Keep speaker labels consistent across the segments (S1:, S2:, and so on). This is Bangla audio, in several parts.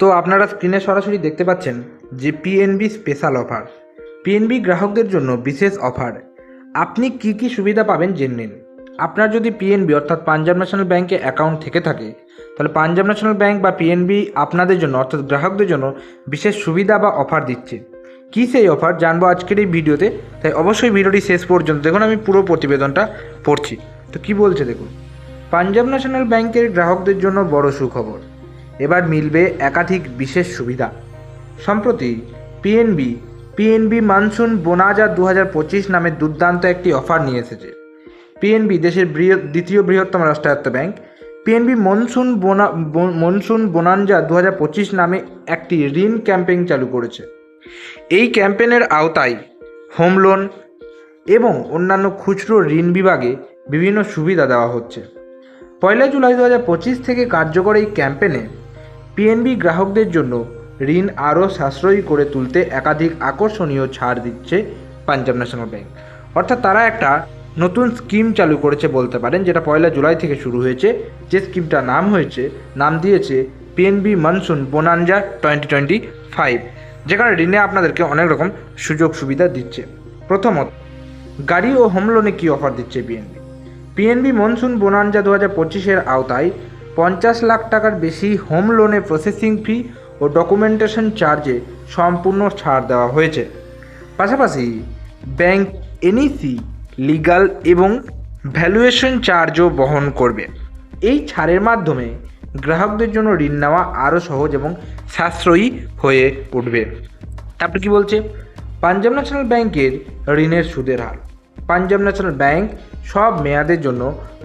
S1: তো আপনারা স্ক্রিনে সরাসরি দেখতে পাচ্ছেন যে পিএনবি স্পেশাল অফার পিএনবি গ্রাহকদের জন্য বিশেষ অফার আপনি কি কি সুবিধা পাবেন জেনে নিন। আপনার যদি পিএনবি অর্থাৎ পাঞ্জাব ন্যাশনাল ব্যাংকে অ্যাকাউন্ট থেকে থাকে, তাহলে পাঞ্জাব ন্যাশনাল ব্যাংক বা পিএনবি আপনাদের জন্য অর্থাৎ গ্রাহকদের জন্য বিশেষ সুবিধা বা অফার দিচ্ছে। কী সেই অফার জানব আজকের এই ভিডিওতে। তাই অবশ্যই ভিডিওটি শেষ পর্যন্ত দেখুন, আমি পুরো প্রতিবেদনটা পড়ছি। তো কি বলছে দেখুন? পাঞ্জাব ন্যাশনাল ব্যাংকের গ্রাহকদের জন্য বড় সুখবর। এবার মিলবে একাধিক বিশেষ সুবিধা। সম্প্রতি পিএনবি পিএনবি মানসুন বোনাজা দু হাজার পঁচিশ নামে দুর্দান্ত একটি অফার নিয়ে এসেছে। পিএনবি দেশের বৃহৎ দ্বিতীয় বৃহত্তম রাষ্ট্রায়ত্ত bank. PNB Monsoon Bonanza Monsoon Bonanza দু হাজার পঁচিশ নামে একটি ঋণ ক্যাম্পেইন চালু করেছে। এই ক্যাম্পেইনের আওতায় হোম লোন এবং অন্যান্য খুচরো ঋণ বিভাগে বিভিন্ন সুবিধা দেওয়া হচ্ছে। পয়লা জুলাই দু হাজার পঁচিশ থেকে কার্যকর এই ক্যাম্পেনে পিএনবি গ্রাহকদের জন্য ঋণ আরও সাশ্রয়ী করে তুলতে একাধিক আকর্ষণীয় ছাড় দিচ্ছে পাঞ্জাব ন্যাশনাল ব্যাংক। অর্থাৎ তারা একটা নতুন স্কিম চালু করেছে বলতে পারেন, যেটা পয়লা জুলাই থেকে শুরু হয়েছে। যে স্কিমটার নাম হয়েছে, নাম দিয়েছে PNB Monsoon Bonanza twenty twenty five যেখানে ঋণে আপনাদেরকে অনেক রকম সুযোগ সুবিধা দিচ্ছে। প্রথমত, গাড়ি ও হোম লোনে কী অফার দিচ্ছে পিএনবি পিএনবি মনসুন বোনানজা দু হাজার পঁচিশের আওতায় পঞ্চাশ লাখ টাকার বেশি হোম লোনে প্রসেসিং ফি ও ডকুমেন্টেশন চার্জে সম্পূর্ণ ছাড় দেওয়া হয়েছে। পাশাপাশি ব্যাংক এনইসি লিগাল এবং ভ্যালুয়েশন চার্জও বহন করবে। এই ছাড়ের মাধ্যমে গ্রাহকদের জন্য ঋণ নেওয়া আরও সহজ এবং সাশ্রয়ী হয়ে উঠবে। তারপর কি বলছে? পাঞ্জাব ন্যাশনাল ব্যাংকের ঋণের সুদের হার। পাঞ্জাব ন্যাশনাল ব্যাংক সব মেয়াদের জন্য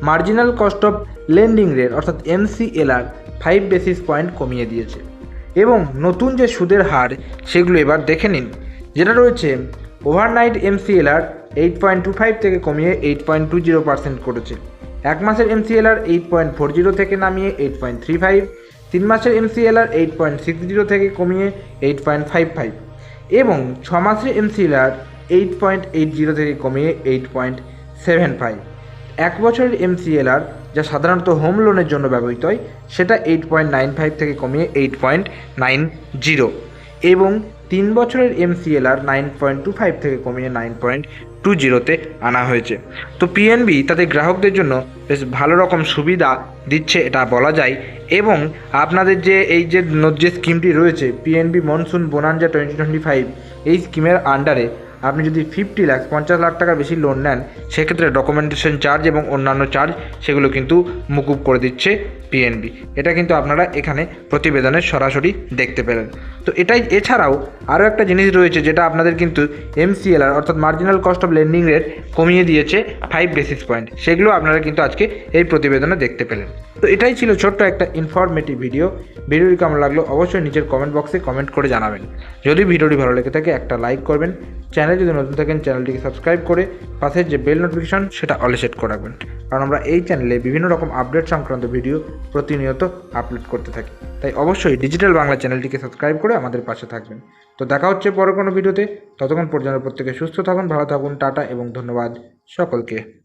S1: marginal cost of lending rate, অর্থাৎ M C L R five basis point কমিয়ে দিয়েছে। এবং নতুন যে সুদের হার, সেগুলো এবার দেখে নিন। যেটা রয়েছে overnight MCLR eight point two five থেকে কমিয়ে eight point two zero percent করেছে। এক মাসের MCLR eight point four zero থেকে নামিয়ে এইট পয়েন্ট থ্রি ফাইভ তিন মাসের MCLR eight point six zero থেকে কমিয়ে এইট পয়েন্ট ফাইভ ফাইভ এবং ছ মাসের MCLR eight point eight zero থেকে কমিয়ে এইট পয়েন্ট সেভেন ফাইভ। এক বছরের এমসিএলআর, যা সাধারণত হোম লোনের জন্য ব্যবহৃত হয়, সেটা এইট পয়েন্ট নাইন ফাইভ থেকে কমিয়ে এইট পয়েন্ট নাইন জিরো। এবং তিন বছরের MCLR nine point two five থেকে কমিয়ে নাইন পয়েন্ট টু জিরোতে আনা হয়েছে। তো পিএনবি তাদের গ্রাহকদের জন্য বেশ ভালো রকম সুবিধা দিচ্ছে এটা বলা যায়। এবং আপনাদের যে এই যে যে স্কিমটি রয়েছে PNB Monsoon Bonanza twenty twenty five, এই স্কিমের আন্ডারে আপনি যদি ফিফটি লাখ পঞ্চাশ লাখ টাকার বেশি লোন নেন, সেক্ষেত্রে ডকুমেন্টেশন চার্জ এবং অন্যান্য চার্জ সেগুলো কিন্তু মুকুব করে দিচ্ছে পিএনবি এটা কিন্তু আপনারা এখানে প্রতিবেদনে সরাসরি দেখতে পেলেন। তো এটাই এছাড়াও আরও একটা জিনিস রয়েছে যেটা আপনাদের কিন্তু এমসিএলআর অর্থাৎ marginal cost of lending rate কমিয়ে দিয়েছে ফাইভ বেসিস পয়েন্ট সেগুলো আপনারা কিন্তু আজকে এই প্রতিবেদনে দেখতে পেলেন। তো এটাই ছিল ছোট্ট একটা ইনফরমেটিভ ভিডিও ভিডিওটি কেমন লাগল অবশ্যই নিজের কমেন্ট বক্সে কমেন্ট করে জানাবেন। যদি ভিডিওটি ভালো লেগে থাকে একটা লাইক করবেন চ্যানেল যদি নতুন থাকেন, চ্যানেলটিকে সাবস্ক্রাইব করে পাশের যে বেল নোটিফিকেশান, সেটা অলে সেট করে রাখবেন। কারণ আমরা এই চ্যানেলে বিভিন্ন রকম আপডেট সংক্রান্ত ভিডিও প্রতিনিয়ত আপলোড করতে থাকি। তাই অবশ্যই ডিজিটাল বাংলা চ্যানেলটিকে সাবস্ক্রাইব করে আমাদের পাশে থাকবেন। তো দেখা হচ্ছে পরে কোনো ভিডিওতে। ততক্ষণ পর্যন্ত প্রত্যেকে সুস্থ থাকুন, ভালো থাকুন, টাটা এবং ধন্যবাদ সকলকে।